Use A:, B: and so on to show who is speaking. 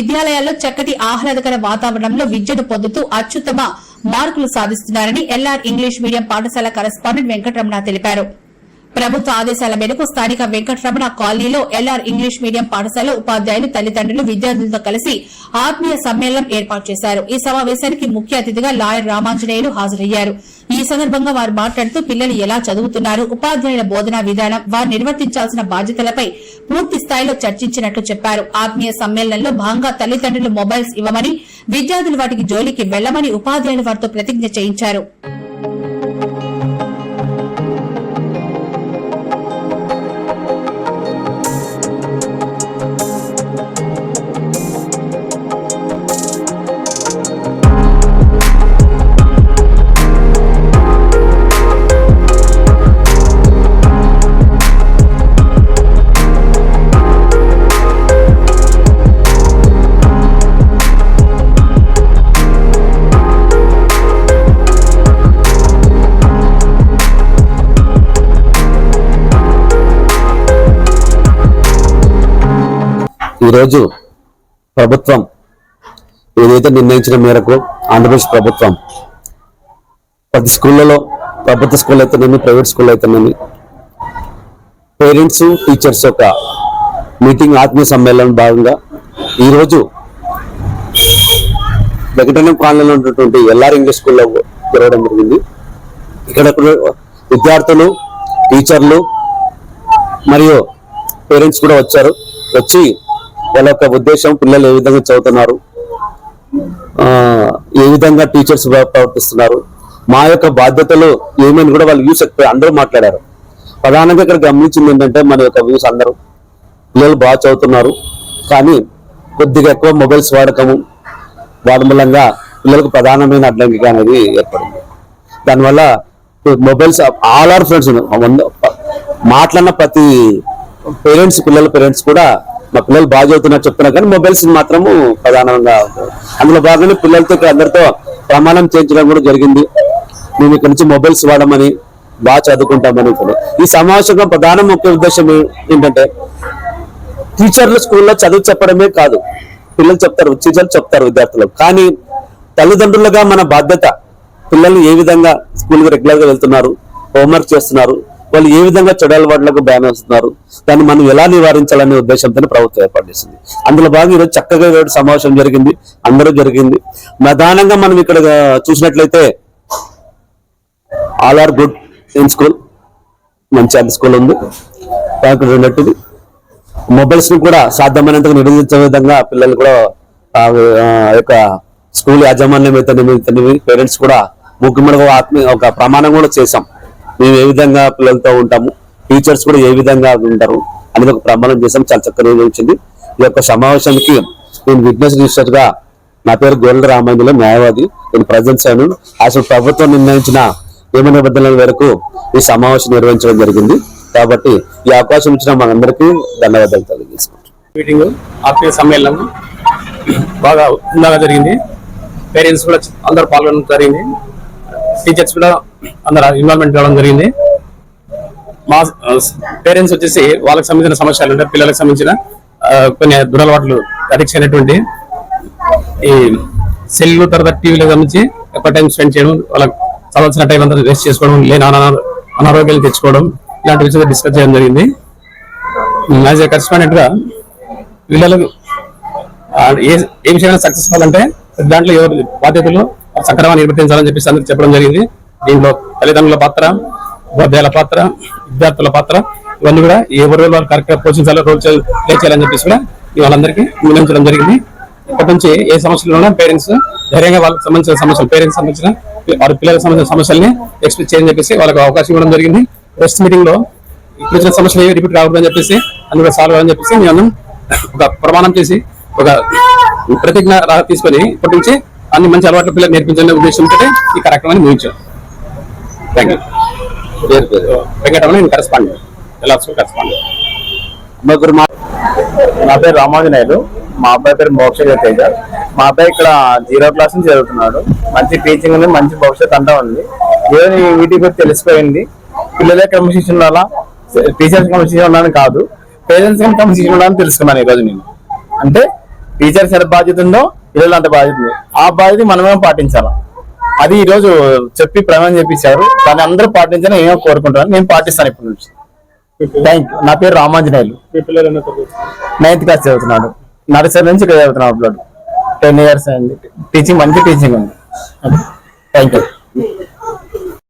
A: విద్యాలయాల్లో చక్కటి ఆహ్లాదకర వాతావరణంలో విద్యను పొందుతూ అత్యుత్తమ మార్కులు సాధిస్తున్నారని ఎల్ఆర్ ఇంగ్లీష్ మీడియం పాఠశాల కరెస్పాండెంట్ వెంకటరమణ తెలిపారు. ప్రభుత్వ ఆదేశాల మేరకు స్థానిక వెంకటరమణ కాలనీలో ఎల్ఆర్ ఇంగ్లీష్ మీడియం పాఠశాల ఉపాధ్యాయులు తల్లిదండ్రులు విద్యార్థులతో కలిసి ఆత్మీయ సమ్మేళనం ఏర్పాటు చేశారు. ఈ సమావేశానికి ముఖ్య అతిథిగా లాయర్ రామాంజనేయులు హాజరయ్యారు. ఈ సందర్భంగా వారు మాట్లాడుతూ పిల్లలు ఎలా చదువుతున్నారు ఉపాధ్యాయుల బోధనా విధానం వారు నిర్వర్తించాల్సిన బాధ్యతలపై పూర్తి స్థాయిలో చర్చించినట్లు చెప్పారు. ఆత్మీయ సమ్మేళనంలో భాగంగా తల్లిదండ్రులు మొబైల్స్ ఇవ్వమని విద్యార్థులు వాటికి జోలికి వెళ్ళమని ఉపాధ్యాయులు వారితో ప్రతిజ్ఞ చేయించారు.
B: ఈరోజు ప్రభుత్వం ఏదైతే నిర్ణయించిన మేరకు ఆంధ్రప్రదేశ్ ప్రభుత్వం ప్రతి స్కూళ్ళలో ప్రభుత్వ స్కూల్ అయితేనేమి ప్రైవేట్ స్కూల్ అయితేనేమి పేరెంట్స్ టీచర్స్ యొక్క మీటింగ్ ఆత్మీయ సమ్మేళనం భాగంగా ఈరోజు ప్రకటన కాలనీలో ఉన్నటువంటి ఎల్ఆర్ ఇంగ్లీష్ స్కూల్లో జరగడం జరిగింది. ఇక్కడ విద్యార్థులు టీచర్లు మరియు పేరెంట్స్ కూడా వచ్చారు. వచ్చి వాళ్ళ యొక్క ఉద్దేశం పిల్లలు ఏ విధంగా చదువుతున్నారు? ఏ విధంగా టీచర్స్ ప్రవర్తిస్తున్నారు? మా యొక్క బాధ్యతలు ఏమని కూడా వాళ్ళు వ్యూస్ ఎక్కువ అందరూ మాట్లాడారు. ప్రధానంగా ఇక్కడ గమనించింది ఏంటంటే మన యొక్క వ్యూస్ అందరూ పిల్లలు బాగా చదువుతున్నారు. కానీ కొద్దిగా ఎక్కువ మొబైల్స్ వాడకము వాడడం మూలంగా పిల్లలకు ప్రధానమైన అడ్డంకిగా అనేది ఏర్పడింది. దానివల్ల మొబైల్స్ ఆల్ ఆర్ ఫ్రెండ్స్. మాట్లాడిన ప్రతి పేరెంట్స్ పిల్లల పేరెంట్స్ కూడా మా పిల్లలు బాగా చదువుతున్నారు చెప్తున్నారు కానీ మొబైల్స్ మాత్రము ప్రధానంగా అందులో భాగంగా పిల్లలతో అందరితో ప్రమాణం చేయించడం కూడా జరిగింది మేము ఇక్కడ నుంచి మొబైల్స్ వాడమని బాగా చదువుకుంటామని కూడా. ఈ సమావేశంలో ప్రధాన ముఖ్య ఉద్దేశం ఏంటంటే టీచర్లు స్కూల్లో చదువు చెప్పడమే కాదు పిల్లలు చెప్తారు టీచర్లు చెప్తారు విద్యార్థులకు కానీ తల్లిదండ్రులుగా మన బాధ్యత పిల్లలు ఏ విధంగా స్కూల్కి రెగ్యులర్గా వెళ్తున్నారు హోంవర్క్ చేస్తున్నారు వాళ్ళు ఏ విధంగా చెడు అలవాట్లకు బ్యాన్ వస్తున్నారు దాన్ని మనం ఎలా నివారించాలనే ఉద్దేశంతో ప్రభుత్వం ఏర్పాటు చేసింది. అందులో భాగంగా ఈరోజు చక్కగా ఈరోజు సమావేశం జరిగింది అందరూ జరిగింది. ప్రధానంగా మనం ఇక్కడ చూసినట్లయితే all are good in school మంచి అంత స్కూల్ ఉంది. దానికి రెండట్టుది మొబైల్స్ని కూడా సాధ్యమైనంతగా నిరోధించే విధంగా పిల్లలు కూడా యొక్క స్కూల్ యాజమాన్యం అయితేనేమి పేరెంట్స్ కూడా ముఖ్యమైన ఆత్మీయ ఒక ప్రమాణం కూడా చేశాం. మేము ఏ విధంగా పిల్లలతో ఉంటాము? టీచర్స్ కూడా ఏ విధంగా ఉంటారు అనేది ఒక ప్రమాణం చేసాం చాలా చక్కగా వచ్చింది ఈ యొక్క సమావేశానికి నేను విట్నెస్ రిజిస్టర్గా నా పేరు గోల్డ్ రామాంజలో న్యాయవాది. నేను ప్రజెంట్ అయ్యాను అసలు ప్రభుత్వం నిర్ణయించిన నియమ నిబంధనల మేరకు ఈ సమావేశం నిర్వహించడం జరిగింది. కాబట్టి ఈ అవకాశం ఇచ్చిన మనందరికీ ధన్యవాదాలు తెలియజేసుకుంటాం
C: మీటింగ్ ఆత్మీయ సమ్మేళనం బాగా ఉందాగా జరిగింది. పేరెంట్స్ కూడా అందరు పాల్గొనడం జరిగింది. టీచర్స్ కూడా అందరు ఇన్వాల్వ్మెంట్ కావడం జరిగింది. మా పేరెంట్స్ వచ్చేసి వాళ్ళకి సంబంధించిన సమస్యలు అంటే పిల్లలకు సంబంధించిన కొన్ని దురలవాట్లు అడిక్షన్ అయినటువంటి ఈ సెల్ తర్వాత టీవీలకు సంబంధించి ఎక్కువ టైం స్పెండ్ చేయడం వాళ్ళకి చదవాల్సిన టైం అంతా వేస్ట్ చేసుకోవడం లేని అనా- అనారోగ్యాలు తెచ్చుకోవడం ఇలాంటి విషయాలు డిస్కస్ చేయడం జరిగింది. యాజ్ ఏ కరెస్పాండెంట్గా పిల్లలకు ఏ ఏ విషయమైనా సక్సెస్ అవ్వాలంటే దాంట్లో ఎవరు బాధ్యతలు సక్రమంగా నిర్వర్తించాలని చెప్పేసి అందరికి చెప్పడం జరిగింది. దీంట్లో తల్లిదండ్రుల పాత్ర ఉపాధ్యాయుల పాత్ర విద్యార్థుల పాత్ర ఇవన్నీ కూడా ఎవరు వాళ్ళు కరెక్ట్గా పోషించాలో రోల్ ప్లే చేయాలని చెప్పేసి కూడా వాళ్ళందరికీ వినియోగించడం జరిగింది. ఇప్పటి నుంచి ఏ సమస్యలు ఉన్నా పేరెంట్స్ ధైర్యంగా వాళ్ళకి సంబంధించిన సమస్యలు పేరెంట్స్ సంబంధించిన వారి పిల్లలకు సంబంధించిన సమస్యల్ని ఎక్స్ప్రెస్ చేయని చెప్పేసి వాళ్ళకి అవకాశం ఇవ్వడం జరిగింది. నెక్స్ట్ మీటింగ్లో ఇప్పుడు వచ్చిన సమస్యలు ఏవి రిపీట్ కాకూడదని చెప్పేసి అందులో సాల్వ్ అని చెప్పేసి మేము ఒక ప్రమాణం చేసి ఒక ప్రతిజ్ఞ తీసుకొని ఇప్పటి నుంచి అన్ని మంచి అలవాట్ల పిల్లలు నేర్పించాలనే ఉద్దేశంతో ఈ కార్యక్రమాన్ని ముగించాం. థ్యాంక్ యూ
B: పేరు పేరు
C: వెంకటరమణ నేను కరెస్పాండెంట్ కరెస్పాండెంట్
B: ముగ్గురు మా
D: నా పేరు రామాంజనేయులు మా అబ్బాయి పేరు మోక్ష తేజ. మా అబ్బాయి ఇక్కడ జీరో క్లాస్ నుంచి చదువుతున్నాడు. మంచి టీచింగ్ ఉంది మంచి భవిష్యత్ అంతా ఉంది. ఏదో వీటి గురించి తెలిసిపోయింది. పిల్లలే క్రమశిక్షణ ఉండాలా? టీచర్స్ క్రమశిక్షణ ఉండాలని కాదు. పేరెంట్స్ క్రమశిక్షణ ఉండాలని తెలుసుకున్నాను ఈ రోజు నేను. అంటే టీచర్స్ ఎంత బాధ్యత ఉందో పిల్లలు అంత బాధ్యత ఉంది. ఆ బాధ్యత మనమే పాటించాలి? అది ఈ రోజు చెప్పి ప్రమాణం చేపించారు. దాన్ని అందరూ పాటించాలని నేను కోరుకుంటాను నేను పాటిస్తాను ఇప్పటి నుంచి. థ్యాంక్ యూ నా పేరు రామాంజనేయులు? నైన్త్ క్లాస్ చదువుతున్నాడు. నర్సరీ నుంచి ఇక్కడ చదువుతున్నాడు అప్పుడు. టెన్ ఇయర్స్ అయింది. టీచింగ్ మంచి టీచింగ్ ఉంది. Thank you